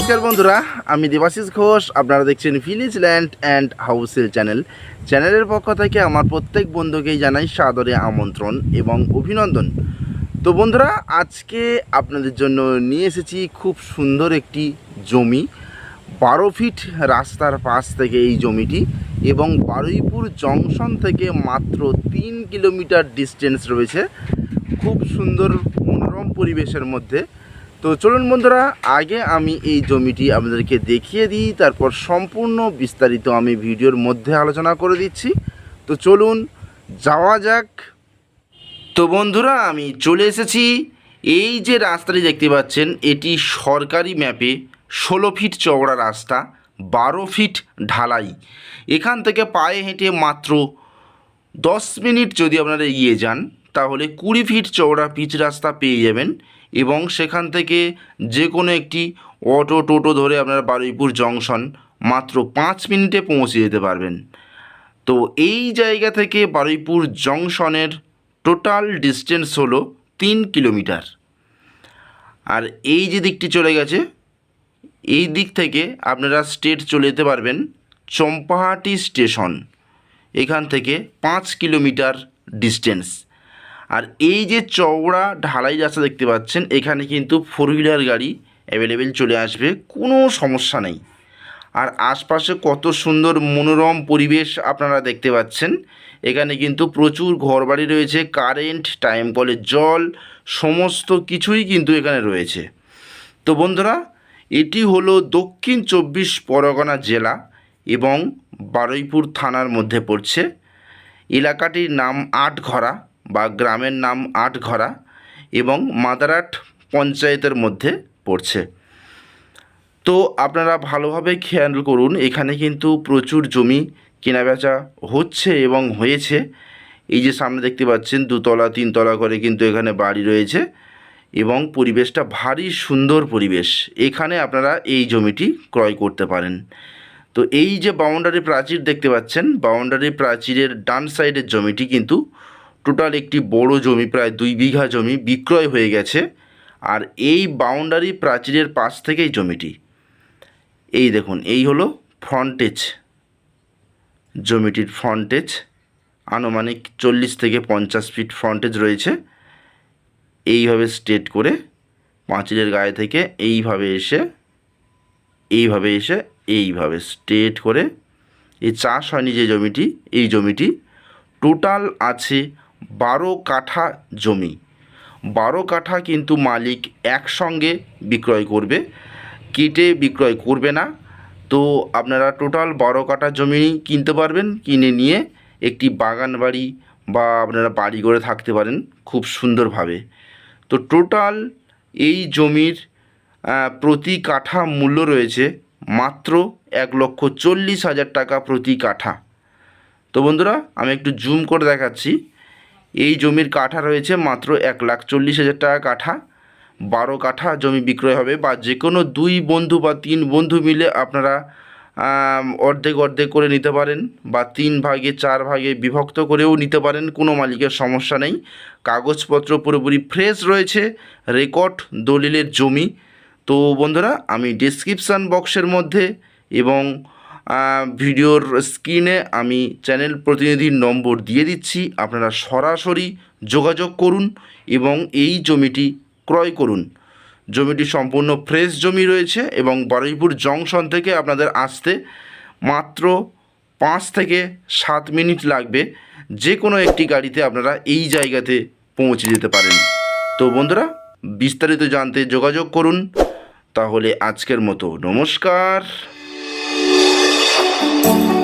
নমস্কার বন্ধুরা, আমি দেবাশিস ঘোষ, আপনারা দেখছেন ভিলেজ ল্যান্ড অ্যান্ড হাউসেল চ্যানেল চ্যানেলের পক্ষ থেকে আমার প্রত্যেক বন্ধুকেই জানাই সাদরে আমন্ত্রণ এবং অভিনন্দন। তো বন্ধুরা, আজকে আপনাদের জন্য নিয়ে এসেছি খুব সুন্দর একটি জমি। বারো ফিট রাস্তার পাশ থেকে এই জমিটি এবং বারুইপুর জংশন থেকে মাত্র তিন কিলোমিটার ডিস্টেন্স রয়েছে। খুব সুন্দর মনোরম পরিবেশের মধ্যে। তো চলুন বন্ধুরা, আগে আমি এই জমিটি আপনাদেরকে দেখিয়ে দিই, তারপর সম্পূর্ণ বিস্তারিত আমি ভিডিওর মধ্যে আলোচনা করে দিচ্ছি। তো চলুন যাওয়া যাক। তো বন্ধুরা, আমি চলে এসেছি। এই যে রাস্তাটি দেখতে পাচ্ছেন, এটি সরকারি ম্যাপে ষোলো ফিট চওড়া রাস্তা, বারো ফিট ঢালাই। এখান থেকে পায়ে হেঁটে মাত্র দশ মিনিট যদি আপনারা এগিয়ে যান তাহলে কুড়ি ফিট চওড়া পিচ রাস্তা পেয়ে যাবেন এবং সেখান থেকে যে কোনো একটি অটো টোটো ধরে আপনারা বারুইপুর জংশন মাত্র পাঁচ মিনিটে পৌঁছে যেতে পারবেন। তো এই জায়গা থেকে বারুইপুর জংশনের টোটাল ডিস্টেন্স হলো তিন কিলোমিটার। আর এই যে দিকটি চলে গেছে, এই দিক থেকে আপনারা স্টেট চলে যেতে পারবেন চম্পাহাটি স্টেশন। এখান থেকে পাঁচ কিলোমিটার ডিস্টেন্স। আর এই যে চওড়া ঢালাই রাস্তা দেখতে পাচ্ছেন, এখানে কিন্তু ফোর হুইলার গাড়ি অ্যাভেলেবেল চলে আসবে, কোনো সমস্যা নেই। আর আশপাশে কত সুন্দর মনোরম পরিবেশ আপনারা দেখতে পাচ্ছেন। এখানে কিন্তু প্রচুর ঘরবাড়ি রয়েছে কারেন্ট টাইম কলের জল, সমস্ত কিছুই কিন্তু এখানে রয়েছে। তো বন্ধুরা, এটি হলো দক্ষিণ চব্বিশ পরগনা জেলা এবং বারুইপুর থানার মধ্যে পড়ছে। এলাকাটির নাম আটঘরা। বা গ্রামের নাম আটঘরা এবং মাদারাট পঞ্চায়েতের মধ্যে পড়ছে। তো আপনারা ভালোভাবে খেয়াল করুন, এখানে কিন্তু প্রচুর জমি কেনাবেচা হচ্ছে এবং হয়েছে। এই যে সামনে দেখতে পাচ্ছেন, দুতলা, তিনতলা করে কিন্তু এখানে বাড়ি রয়েছে এবং পরিবেশটা ভারী সুন্দর পরিবেশ। এখানে আপনারা এই জমিটি ক্রয় করতে পারেন। তো এই যে বাউন্ডারি প্রাচীর দেখতে পাচ্ছেন, বাউন্ডারি প্রাচীরের ডান সাইডের জমিটি কিন্তু টোটাল একটি বড় জমি, প্রায় দুই বিঘা জমি বিক্রয় হয়ে গেছে। আর এই বাউন্ডারি প্রাচীরের পাশ থেকেই জমিটি। এই দেখুন, এই হলো ফ্রন্টেজ জমিটির ফ্রন্টেজ আনুমানিক চল্লিশ থেকে পঞ্চাশ ফিট ফ্রন্টেজ রয়েছে। এইভাবে স্ট্রেট করে পাঁচিলের গায়ে থেকে এইভাবে এসে এইভাবে এসে, এইভাবে স্ট্রেট করে। এই চাষ হয়নি যে জমিটি, এই জমিটি টোটাল আছে বারো কাঠা জমি। বারো কাঠা কিন্তু মালিক একসঙ্গে বিক্রয় করবে। কেটে বিক্রয় করবে না। তো আপনারা টোটাল বারো কাঠা জমি কিনতে পারবেন, কিনে নিয়ে একটি বাগান বাড়ি বা আপনারা বাড়ি করে থাকতে পারেন খুব সুন্দরভাবে। তো টোটাল এই জমির প্রতি কাঠা মূল্য রয়েছে মাত্র এক লক্ষ চল্লিশ হাজার টাকা প্রতি কাঠা। তো বন্ধুরা, আমি একটু জুম করে দেখাচ্ছি। এই জমির কাঠা রয়েছে মাত্র এক লাখ চল্লিশ হাজার টাকা কাঠা। বারো কাঠা জমি বিক্রয় হবে বা যে কোনো দুই বন্ধু বা তিন বন্ধু মিলে আপনারা অর্ধেক অর্ধেক করে নিতে পারেন বা তিন ভাগে চার ভাগে বিভক্ত করেও নিতে পারেন, কোনো মালিকের সমস্যা নেই। কাগজপত্র পুরোপুরি ফ্রেশ রয়েছে, রেকর্ড দলিলের জমি। তো বন্ধুরা, আমি ডিসক্রিপশান বক্সের মধ্যে এবং ভিডিওর স্ক্রিনে আমি চ্যানেল প্রতিনিধির নম্বর দিয়ে দিচ্ছি। আপনারা সরাসরি যোগাযোগ করুন এবং এই জমিটি ক্রয় করুন। জমিটি সম্পূর্ণ ফ্রেশ জমি রয়েছে এবং বারুইপুর জংশন থেকে আপনাদের আসতে মাত্র পাঁচ থেকে সাত মিনিট লাগবে। যে কোনো একটি গাড়িতে আপনারা এই জায়গাতে পৌঁছে যেতে পারেন। তো বন্ধুরা, বিস্তারিত জানতে যোগাযোগ করুন। তাহলে আজকের মতো নমস্কার। Thank you.